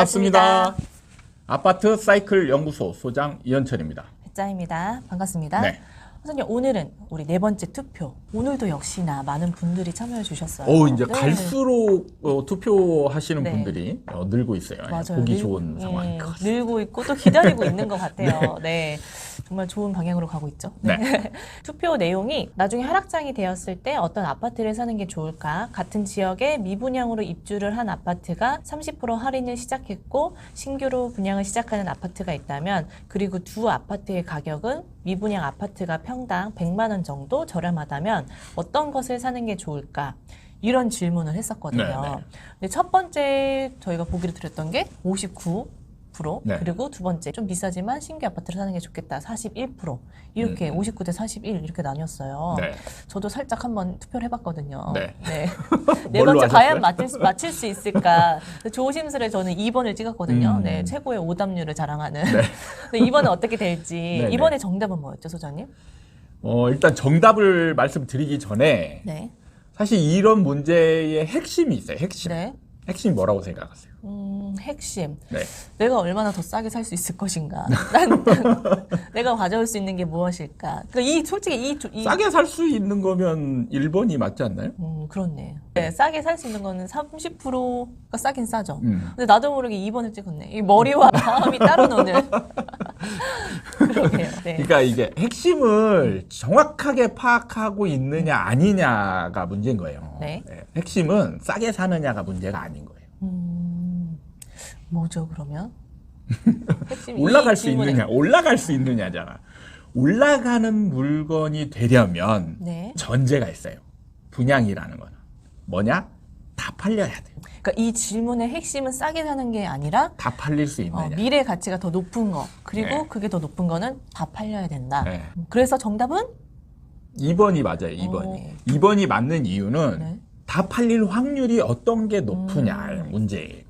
반갑습니다. 아파트 사이클 연구소 소장 이현철입니다. 배짱입니다. 반갑습니다. 네. 선생님 오늘은 우리 네 번째 투표. 오늘도 역시나 많은 분들이 참여해 주셨어요. 오 이제 네. 갈수록 어, 투표하시는 네. 분들이 어, 늘고 있어요. 예, 맞아요. 보기 늘- 좋은 예, 상황인 것 같습니다. 늘고 있고 또 기다리고 있는 것 같아요. 네. 정말 좋은 방향으로 가고 있죠. 네. 투표 내용이 나중에 하락장이 되었을 때 어떤 아파트를 사는 게 좋을까? 같은 지역에 미분양으로 입주를 한 아파트가 30% 할인을 시작했고 신규로 분양을 시작하는 아파트가 있다면 그리고 두 아파트의 가격은 미분양 아파트가 평당 100만 원 정도 저렴하다면 어떤 것을 사는 게 좋을까? 이런 질문을 했었거든요. 네, 네. 근데 첫 번째 저희가 보기를 드렸던 게 59%, 네. 그리고 두 번째 좀 비싸지만 신규 아파트를 사는 게 좋겠다 41% 이렇게 음. 59 대 41 이렇게 나뉘었어요. 네. 저도 살짝 한번 투표를 해봤거든요. 네. 네. 네 뭘로 번째 하셨어요? 과연 맞힐, 수- 맞힐 수 있을까? 조심스레 저는 2번을 찍었거든요. 음. 네, 최고의 오답률을 자랑하는. 네. 근데 이번에 어떻게 될지. 네, 네. 이번에 정답은 뭐였죠, 소장님? 어, 일단 정답을 말씀드리기 전에 네. 사실 이런 문제의 핵심이 있어요. 핵심. 네. 핵심이 뭐라고 생각하세요? 음, 핵심. 네. 내가 얼마나 더 싸게 살 수 있을 것인가? 난 내가 가져올 수 있는 게 무엇일까? 그러니까 이 솔직히 이, 두- 이 싸게 살 수 있는 거면 1번이 맞지 않나요? 음, 그렇네. 네, 싸게 살 수 있는 거는 30%가 싸긴 싸죠. 음. 근데 나도 모르게 2번을 찍었네. 이 머리와 마음이 따로 노는. 그러게요. 네. 그러니까 이게 핵심을 정확하게 파악하고 있느냐 아니냐가 문제인 거예요. 네. 핵심은 싸게 사느냐가 문제가 아닌 거예요. 음, 뭐죠, 그러면? 올라갈 수 질문에- 있느냐, 올라갈 수 있느냐잖아. 올라가는 물건이 되려면 네. 전제가 있어요. 분양이라는 거는 뭐냐? 다 팔려야 돼. 그러니까 이 질문의 핵심은 싸게 사는 게 아니라 다 팔릴 수 어, 있느냐. 미래 가치가 더 높은 거 그리고 네. 그게 더 높은 거는 다 팔려야 된다. 네. 그래서 정답은 2번이 맞아요. 2번이. 오. 2번이 맞는 이유는 네. 다 팔릴 확률이 어떤 게 높으냐의 음. 문제일 거예요.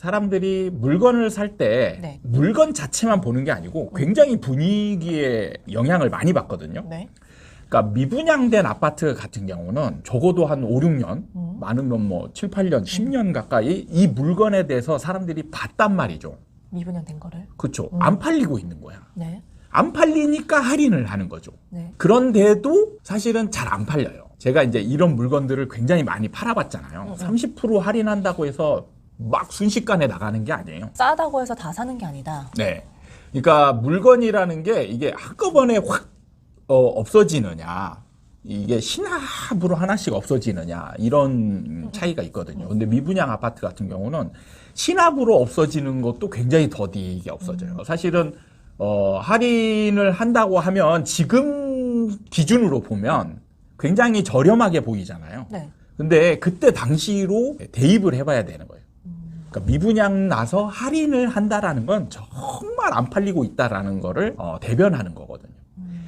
사람들이 물건을 살때 네. 물건 자체만 보는 게 아니고 굉장히 분위기에 영향을 많이 받거든요. 네. 그러니까 미분양된 아파트 같은 경우는 적어도 한 5, 6년, 음. 많으면 뭐 7, 8년, 10년 가까이 이 물건에 대해서 사람들이 봤단 말이죠. 미분양된 거를. 그렇죠. 음. 안 팔리고 있는 거야. 네. 안 팔리니까 할인을 하는 거죠. 네. 그런데도 사실은 잘 안 팔려요. 제가 이제 이런 물건들을 굉장히 많이 팔아봤잖아요. 음, 음. 30% 할인한다고 해서 막 순식간에 나가는 게 아니에요. 싸다고 해서 다 사는 게 아니다. 네. 그러니까 물건이라는 게 이게 한꺼번에 확 어, 없어지느냐, 이게 신압으로 하나씩 없어지느냐 이런 차이가 있거든요. 근데 미분양 아파트 같은 경우는 신압으로 없어지는 것도 굉장히 더디게 없어져요. 사실은 어, 할인을 한다고 하면 지금 기준으로 보면 굉장히 저렴하게 보이잖아요. 네. 근데 그때 당시로 대입을 해봐야 되는 거예요. 그러니까 미분양 나서 할인을 한다라는 건 정말 안 팔리고 있다라는 거를 어, 대변하는 거거든요.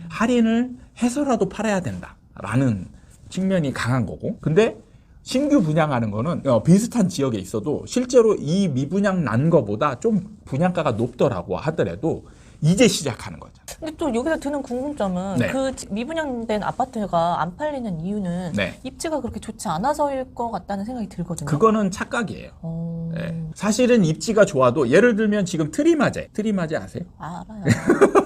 할인을 해서라도 팔아야 된다라는 측면이 강한 거고. 근데 신규 분양하는 거는 어, 비슷한 지역에 있어도 실제로 이 미분양 난 거보다 좀 분양가가 높더라고 하더라도 이제 시작하는 거죠. 근데 또 여기서 드는 궁금점은 네. 그 지- 미분양된 아파트가 안 팔리는 이유는 네. 입지가 그렇게 좋지 않아서일 것 같다는 생각이 들거든요. 그거는 착각이에요. 어... 네. 사실은 입지가 좋아도 예를 들면 지금 트리마제, 트리마제 아세요? 알아요.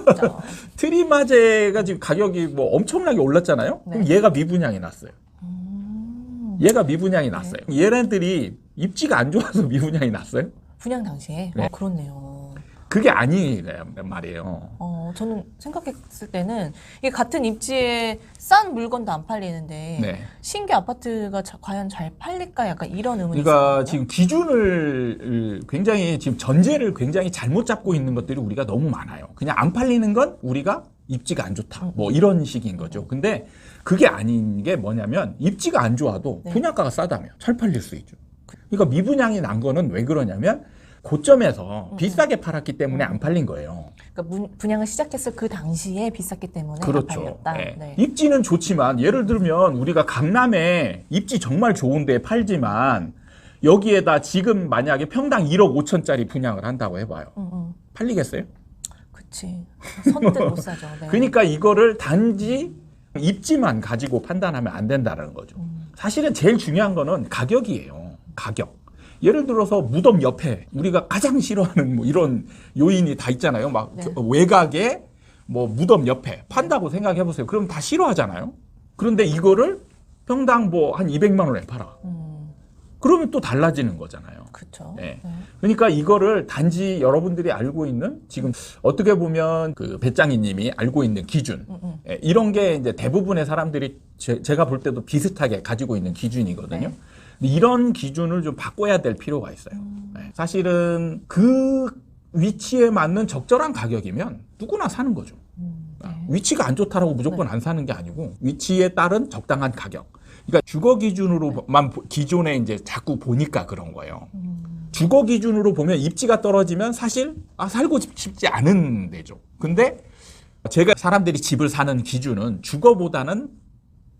진짜. 트리마제가 지금 가격이 뭐 엄청나게 올랐잖아요. 그럼 네. 얘가 미분양이 났어요. 음... 얘가 미분양이 났어요. 얘네들이 입지가 안 좋아서 미분양이 났어요. 분양 당시에 네. 어, 그렇네요. 그게 아니란 말이에요. 어, 저는 생각했을 때는 이게 같은 입지에 싼 물건도 안 팔리는데 네. 신규 아파트가 자- 과연 잘 팔릴까 약간 이런 의문이 그러니까 있어요. 지금 기준을 굉장히 지금 전제를 굉장히 잘못 잡고 있는 것들이 우리가 너무 많아요. 그냥 안 팔리는 건 우리가 입지가 안 좋다. 뭐 이런 식인 거죠. 근데 그게 아닌 게 뭐냐면 입지가 안 좋아도 네. 분양가가 싸다면 잘 팔릴 수 있죠. 그러니까 미분양이 난 거는 왜 그러냐면 고점에서 비싸게 팔았기 때문에 안 팔린 거예요. 그러니까 문- 분양을 시작했을 그 당시에 비쌌기 때문에 안 그렇죠. 팔렸다. 네. 네. 입지는 좋지만 예를 들면 우리가 강남에 입지 정말 좋은데 팔지만 여기에다 지금 만약에 평당 1억 5천짜리 분양을 한다고 해봐요. 음, 음. 팔리겠어요? 그치. 선뜻 못 사죠. 네. 그러니까 이거를 단지 입지만 가지고 판단하면 안 된다는 거죠. 사실은 제일 중요한 거는 가격이에요. 가격. 예를 들어서 무덤 옆에 우리가 가장 싫어하는 뭐 이런 요인이 다 있잖아요. 막 네. 겨- 외곽에 뭐 무덤 옆에 판다고 생각해 보세요. 그럼 다 싫어하잖아요. 그런데 이거를 평당 뭐 한 200만 원에 팔아. 음, 그러면 또 달라지는 거잖아요. 그렇죠. 네. 그러니까 이거를 단지 여러분들이 알고 있는 지금 어떻게 보면 그 배짱이님이 알고 있는 기준 음, 음. 예, 이런 게 이제 대부분의 사람들이 제, 가볼 때도 비슷하게 가지고 있는 기준이거든요. 네. 이런 기준을 좀 바꿔야 될 필요가 있어요. 음. 예, 사실은 그 위치에 맞는 적절한 가격이면 누구나 사는 거죠. 음, 아, 네. 위치가 안 좋다라고 무조건 안 사는 게 아니고 위치에 따른 적당한 가격. 그러니까 주거 기준으로만 보- 기존에 이제 자꾸 보니까 그런 거예요. 음, 주거 기준으로 보면 입지가 떨어지면 사실 아 살고 싶- 싶지 않은 데죠. 근데 제가 사람들이 집을 사는 기준은 주거보다는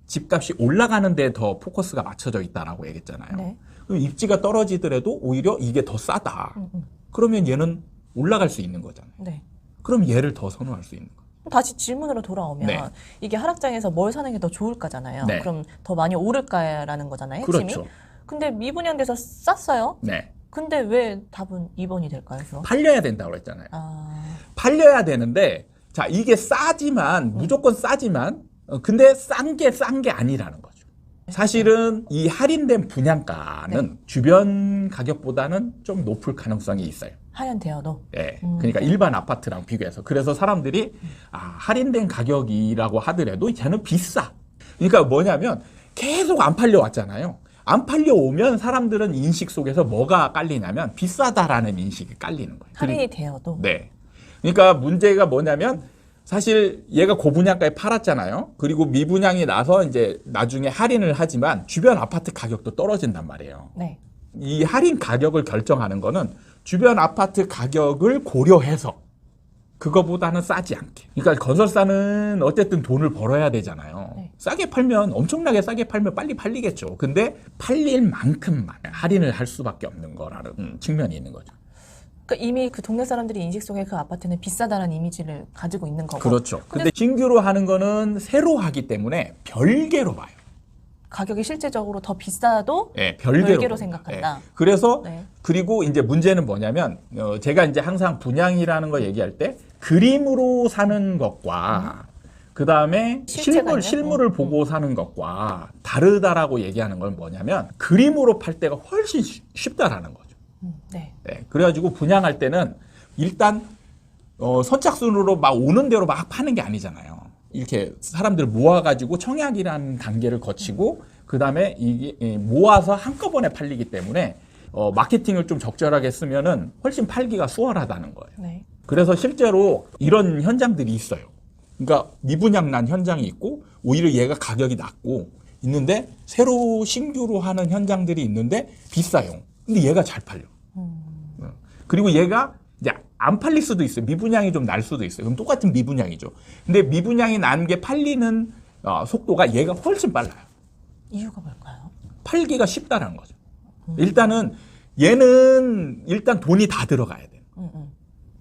집값이 올라가는 데 더 포커스가 맞춰져 있다라고 얘기했잖아요. 네. 그럼 입지가 떨어지더라도 오히려 이게 더 싸다. 음, 음. 그러면 얘는 올라갈 수 있는 거잖아요. 네. 그럼 얘를 더 선호할 수 있는 거예요. 다시 질문으로 돌아오면 네. 이게 하락장에서 뭘 사는 게 더 좋을까잖아요. 네. 그럼 더 많이 오를까라는 거잖아요. 핵심이. 그렇죠. 근데 미분양돼서 쌌어요. 네. 근데 왜 답은 2번이 될까요? 그래서? 팔려야 된다고 그랬잖아요. 아, 팔려야 되는데 자 이게 싸지만 무조건 싸지만 어, 근데 싼 게 싼 게 아니라는 거죠. 사실은 이 할인된 분양가는 주변 가격보다는 좀 높을 가능성이 있어요. 하연되어도. 예. 음. 그러니까 일반 아파트랑 비교해서 그래서 사람들이 아, 할인된 가격이라고 하더라도 쟤는 비싸. 그러니까 뭐냐면 계속 안 팔려 왔잖아요. 안 팔려 오면 사람들은 인식 속에서 뭐가 깔리냐면 비싸다라는 인식이 깔리는 거예요. 할인이 되어도. 네. 그러니까 문제가 뭐냐면 사실 얘가 고분양가에 팔았잖아요. 그리고 미분양이 나서 이제 나중에 할인을 하지만 주변 아파트 가격도 떨어진단 말이에요. 네. 이 할인 가격을 결정하는 거는 주변 아파트 가격을 고려해서 그거보다는 싸지 않게. 그러니까 건설사는 어쨌든 돈을 벌어야 되잖아요. 네. 싸게 팔면 엄청나게 싸게 팔면 빨리 팔리겠죠. 근데 팔릴 만큼만 할인을 할 수밖에 없는 거라는 음, 측면이 있는 거죠. 그러니까 이미 그 동네 사람들이 인식 속에 그 아파트는 비싸다는 이미지를 가지고 있는 거고. 그렇죠. 근데 신규로 하는 거는 새로 하기 때문에 별개로 봐요. 가격이 실제적으로 더 비싸도 예, 별개로. 별개로. 생각한다. 예. 그래서 네. 그리고 이제 문제는 뭐냐면 어, 제가 이제 항상 분양이라는 거 얘기할 때 그림으로 사는 것과 그 다음에 실물? 실물을 음, 보고 사는 것과 다르다라고 얘기하는 건 뭐냐면 그림으로 팔 때가 훨씬 쉬- 쉽다라는 거죠. 음, 네. 네, 그래가지고 분양할 때는 일단 어, 선착순으로 막 오는 대로 막 파는 게 아니잖아요. 이렇게 사람들 모아가지고 청약이라는 단계를 거치고 그 다음에 이게 예, 모아서 한꺼번에 팔리기 때문에 어, 마케팅을 좀 적절하게 쓰면은 훨씬 팔기가 수월하다는 거예요. 네. 그래서 실제로 이런 현장들이 있어요. 그러니까 미분양 난 현장이 있고 오히려 얘가 가격이 낮고 있는데 새로 신규로 하는 현장들이 있는데 비싸요. 근데 얘가 잘 팔려. 음, 어. 그리고 얘가 이제 안 팔릴 수도 있어요. 미분양이 좀 날 수도 있어요. 그럼 똑같은 미분양이죠. 근데 미분양이 난게 팔리는 어, 속도가 얘가 훨씬 빨라요. 이유가 뭘까요? 팔기가 쉽다라는 거죠. 일단은 얘는 일단 돈이 다 들어가야 돼요. 음, 음.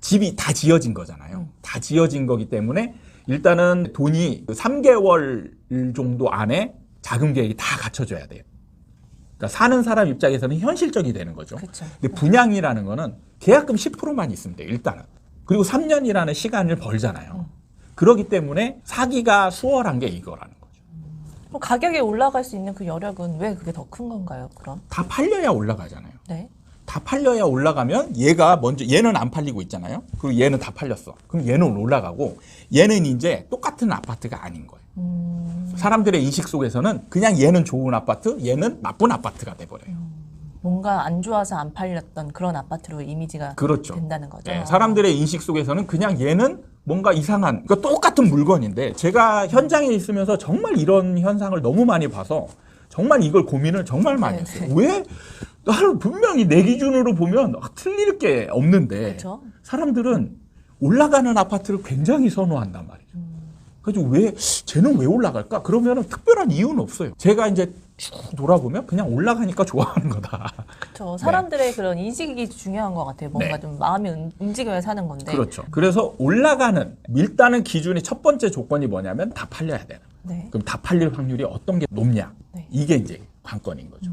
집이 다 지어진 거잖아요. 음. 다 지어진 거기 때문에 일단은 돈이 3개월 정도 안에 자금 계획이 다 갖춰져야 돼요. 그러니까 사는 사람 입장에서는 현실적이 되는 거죠. 그렇죠. 근데 분양이라는 거는 계약금 10%만 있으면 돼요, 일단은. 그리고 3년이라는 시간을 벌잖아요. 그렇기 때문에 사기가 수월한 게 이거라는 거죠. 그럼 가격이 올라갈 수 있는 그 여력은 왜 그게 더 큰 건가요? 그럼? 다 팔려야 올라가잖아요. 네. 다 팔려야 올라가면 얘가 먼저 얘는 안 팔리고 있잖아요. 그리고 얘는 다 팔렸어. 그럼 얘는 올라가고 얘는 이제 똑같은 아파트가 아닌 거예요. 음, 사람들의 인식 속에서는 그냥 얘는 좋은 아파트, 얘는 나쁜 아파트가 돼버려요. 뭔가 안 좋아서 안 팔렸던 그런 아파트로 이미지가 그렇죠. 된다는 거죠. 네, 사람들의 인식 속에서는 그냥 얘는 뭔가 이상한, 그러니까 똑같은 물건인데 제가 현장에 있으면서 정말 이런 현상을 너무 많이 봐서 정말 이걸 고민을 정말 많이 네, 했어요. 네. 왜? 나는 분명히 내 기준으로 보면 아, 틀릴 게 없는데 그렇죠. 사람들은 올라가는 아파트를 굉장히 선호한단 말이죠. 그래서 왜 쟤는 왜 올라갈까? 그러면 특별한 이유는 없어요. 제가 이제 쭉 돌아보면 그냥 올라가니까 좋아하는 거다. 그렇죠. 사람들의 그런 인식이 중요한 것 같아요. 뭔가 네. 좀 마음이 운- 움직여야 사는 건데. 그렇죠. 그래서 올라가는 밀다는 기준의 첫 번째 조건이 뭐냐면 다 팔려야 되는. 네. 그럼 다 팔릴 확률이 어떤 게 높냐? 네. 이게 이제 관건인 거죠.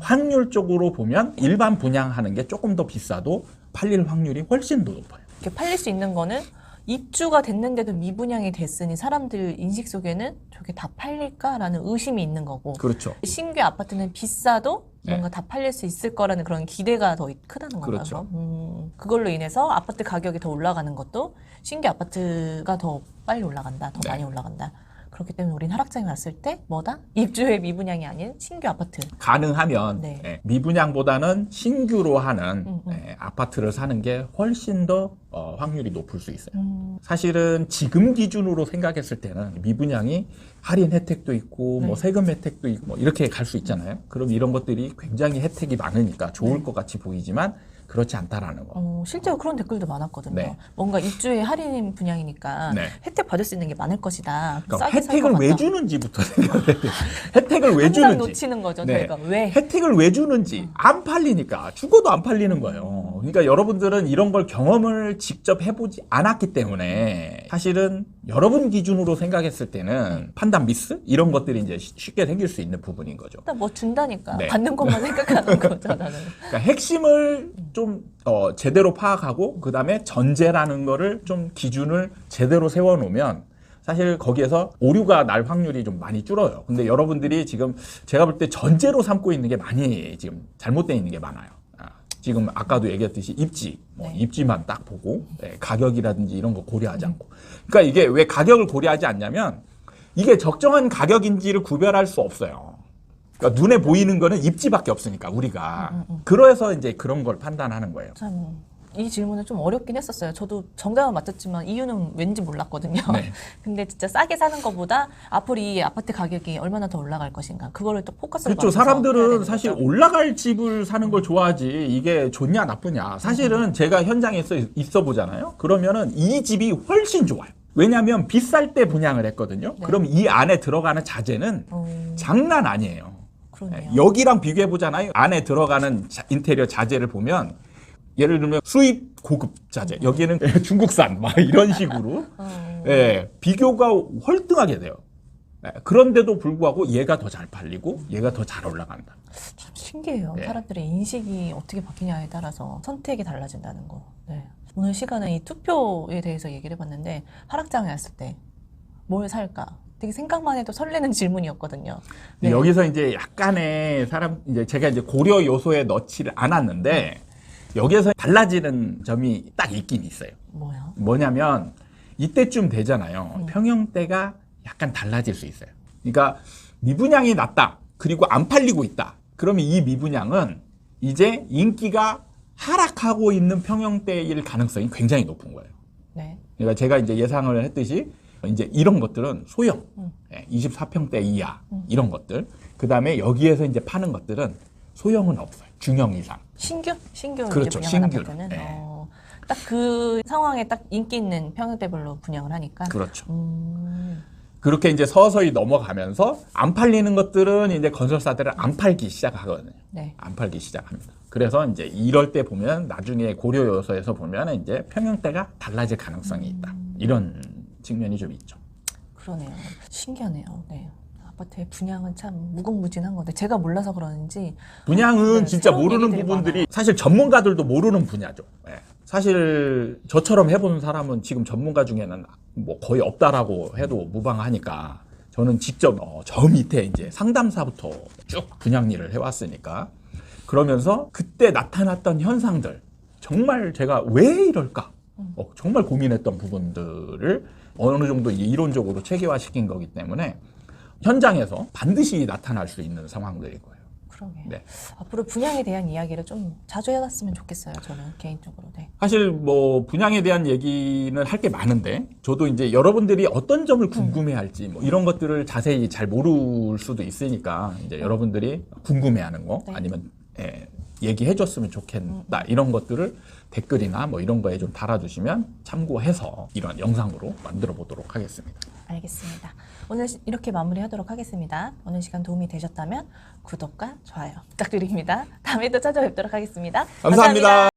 확률적으로 보면 일반 분양하는 게 조금 더 비싸도 팔릴 확률이 훨씬 더 높아요. 이렇게 팔릴 수 있는 거는 입주가 됐는데도 미분양이 됐으니 사람들 인식 속에는 저게 다 팔릴까라는 의심이 있는 거고 그렇죠. 신규 아파트는 비싸도 네. 뭔가 다 팔릴 수 있을 거라는 그런 기대가 더 크다는 건가요? 그렇죠. 음, 그걸로 인해서 아파트 가격이 더 올라가는 것도 신규 아파트가 더 빨리 올라간다, 더 네. 많이 올라간다. 그렇기 때문에 우린 하락장에 왔을 때 뭐다? 입주의 미분양이 아닌 신규 아파트. 가능하면 네. 예, 미분양보다는 신규로 하는 음, 음. 예, 아파트를 사는 게 훨씬 더 어, 확률이 높을 수 있어요. 음, 사실은 지금 기준으로 생각했을 때는 미분양이 할인 혜택도 있고 뭐 네. 세금 혜택도 있고 뭐 이렇게 갈 수 있잖아요. 그럼 이런 것들이 굉장히 혜택이 많으니까 좋을 네. 것 같이 보이지만 그렇지 않다라는 거. 어, 실제로 그런 댓글도 많았거든요. 네. 뭔가 입주의 할인 분양이니까 네. 혜택 받을 수 있는 게 많을 것이다. 그러니까 혜택을 왜. 주는지부터 생각해야 돼요. 혜택을 왜 주는지. 놓치는 거죠. 네. 저희가 왜? 혜택을 왜 주는지 안 팔리니까 죽어도 안 팔리는 거예요. 그러니까 여러분들은 이런 걸 경험을 직접 해보지 않았기 때문에 사실은 여러분 기준으로 생각했을 때는 판단 미스 이런 것들이 이제 쉬- 쉽게 생길 수 있는 부분인 거죠. 일단 뭐 준다니까 네. 받는 것만 생각하는 거죠. 나는. 그러니까 핵심을 좀 어, 제대로 파악하고 그 다음에 전제라는 거를 좀 기준을 제대로 세워놓으면 사실 거기에서 오류가 날 확률이 좀 많이 줄어요. 근데 여러분들이 지금 제가 볼 때 전제로 삼고 있는 게 많이 지금 잘못되어 있는 게 많아요. 아, 지금 아까도 얘기했듯이 입지, 뭐 네. 입지만 딱 보고 네, 가격이라든지 이런 거 고려하지 않고. 그러니까 이게 왜 가격을 고려하지 않냐면 이게 적정한 가격인지를 구별할 수 없어요. 그러니까 눈에 보이는 거는 입지밖에 없으니까 우리가 그래서 이제 그런 걸 판단하는 거예요. 참. 이 질문은 좀 어렵긴 했었어요. 저도 정답은 맞췄지만 이유는 왠지 몰랐거든요. 네. 근데 진짜 싸게 사는 것보다 앞으로 이 아파트 가격이 얼마나 더 올라갈 것인가 그거를 또 포커스를 그렇죠. 사람들은 사실 거죠. 올라갈 집을 사는 걸 좋아하지 이게 좋냐 나쁘냐. 사실은 제가 현장에서 있어 보잖아요. 그러면은 이 집이 훨씬 좋아요. 왜냐하면 비쌀 때 분양을 했거든요. 네. 그럼 이 안에 들어가는 자재는 어, 장난 아니에요. 그러네요. 여기랑 비교해 보잖아요. 안에 들어가는 자- 인테리어 자재를 보면 예를 들면 수입 고급 자재, 여기는 중국산 막 이런 식으로 어, 예, 비교가 월등하게 돼요. 예, 그런데도 불구하고 얘가 더 잘 팔리고 얘가 더 잘 올라간다. 참 신기해요. 네. 사람들의 인식이 어떻게 바뀌냐에 따라서 선택이 달라진다는 거. 네. 오늘 시간은 이 투표에 대해서 얘기를 해봤는데 하락장에 왔을 때 뭘 살까? 되게 생각만 해도 설레는 질문이었거든요. 네. 여기서 이제 약간의 사람 이제 제가 이제 고려 요소에 넣지를 않았는데 여기에서 달라지는 점이 딱 있긴 있어요. 뭐야? 뭐냐면 이때쯤 되잖아요. 음. 평형대가 약간 달라질 수 있어요. 그러니까 미분양이 낮다. 그리고 안 팔리고 있다. 그러면 이 미분양은 이제 인기가 하락하고 있는 평형대일 가능성이 굉장히 높은 거예요. 네. 그러니까 제가 이제 예상을 했듯이 이제 이런 것들은 소형, 음. 예, 24평대 이하 이런 것들. 그 다음에 여기에서 이제 파는 것들은 소형은 없어요. 중형 이상. 신규? 신규 그렇죠. 아파트는 네. 어, 딱그 상황에 딱 인기 있는 평형대별로 분양을 하니까. 그렇죠. 음, 그렇게 이제 서서히 넘어가면서 안 팔리는 것들은 이제 건설사들은 안 팔기 시작하거든요. 네. 안 팔기 시작합니다. 그래서 이제 이럴 때 보면 나중에 고려 요소에서 보면 이제 평형대가 달라질 가능성이 있다. 이런 측면이 좀 있죠. 그러네요. 신기하네요. 네. 아파트의 분양은 참 무궁무진한 건데 제가 몰라서 그러는지 분양은 네, 진짜 새로운 모르는 얘기들이 부분들이. 사실 전문가들도 모르는 분야죠. 예. 사실 저처럼 해본 사람은 지금 전문가 중에는 뭐 거의 없다라고 해도 무방하니까 저는 직접 어, 저 밑에 이제 상담사부터 쭉 분양 일을 해왔으니까 그러면서 그때 나타났던 현상들 정말 제가 왜 이럴까 어, 정말 고민했던 부분들을 어느 정도 이제 이론적으로 체계화시킨 거기 때문에 현장에서 반드시 나타날 수 있는 상황들인 거예요. 그러게. 네. 앞으로 분양에 대한 이야기를 좀 자주 해봤으면 좋겠어요. 저는 개인적으로. 네. 사실 뭐 분양에 대한 얘기는 할 게 많은데 저도 이제 여러분들이 어떤 점을 궁금해할지 뭐 이런 것들을 자세히 잘 모를 수도 있으니까 이제 여러분들이 궁금해하는 거 네. 아니면 예, 얘기해줬으면 좋겠다 이런 것들을 댓글이나 뭐 이런 거에 좀 달아주시면 참고해서 이런 영상으로 만들어 보도록 하겠습니다. 알겠습니다. 오늘 시- 이렇게 마무리하도록 하겠습니다. 오늘 시간 도움이 되셨다면 구독과 좋아요 부탁드립니다. 다음에 또 찾아뵙도록 하겠습니다 감사합니다.